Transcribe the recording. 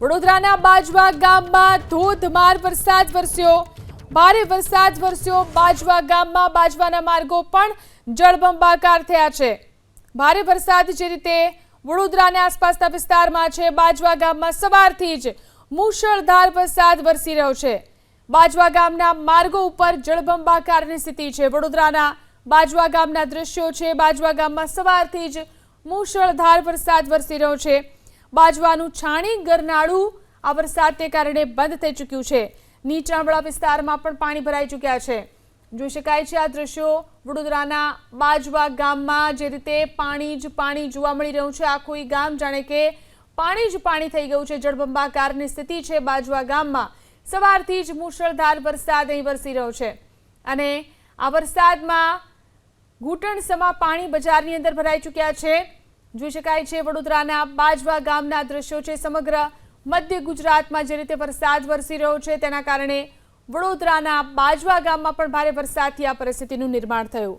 વડોદરાના બાજવા ગામમાં ધોધમાર વરસાદ વરસ્યો. ભારે વરસાદ વરસ્યો. બાજવા ગામમાં બાજવાના માર્ગો પણ જળબંબાકાર થયા છે. ભારે વરસાદ જે રીતે વડોદરાની આસપાસના વિસ્તારમાં છે, બાજવા ગામમાં સવારથી જ મુશળધાર વરસાદ વરસી રહ્યો છે. બાજવા ગામના માર્ગો ઉપર જળબંબાકારની સ્થિતિ છે. વડોદરાના બાજવા ગામના દ્રશ્યો છે. બાજવા ગામમાં સવારથી જ મુશળધાર વરસાદ વરસી રહ્યો છે. બાજવાનું છાણી, ગરનાળું, આ વરસાદને કારણે બંધ થઈ ચૂક્યું છે. નીચાણવાળા વિસ્તારમાં પણ પાણી ભરાઈ ચૂક્યા છે. જોઈ શકાય છે આ દ્રશ્યો વડોદરાના બાજવા ગામમાં જે રીતે પાણી જ પાણી જોવા મળી રહ્યું છે. આખું એ ગામ જાણે કે પાણી જ પાણી થઈ ગયું છે. જળબંબાકારની સ્થિતિ છે બાજવા ગામમાં. સવારથી જ મુશળધાર વરસાદ અહીં વરસી રહ્યો છે. અને આ વરસાદમાં ઘૂંટણસમા પાણી બજારની અંદર ભરાઈ ચૂક્યા છે. જોઈ શકાય છે, વડોદરાના બાજવા ગામના દ્રશ્યો છે સમગ્ર મધ્ય ગુજરાતમાં જે રીતે વરસાદ વરસી રહ્યો છે, તેના કારણે વડોદરાના બાજવા ગામમાં પણ ભારે વરસાદથી આ પરિસ્થિતિનું નિર્માણ થયું.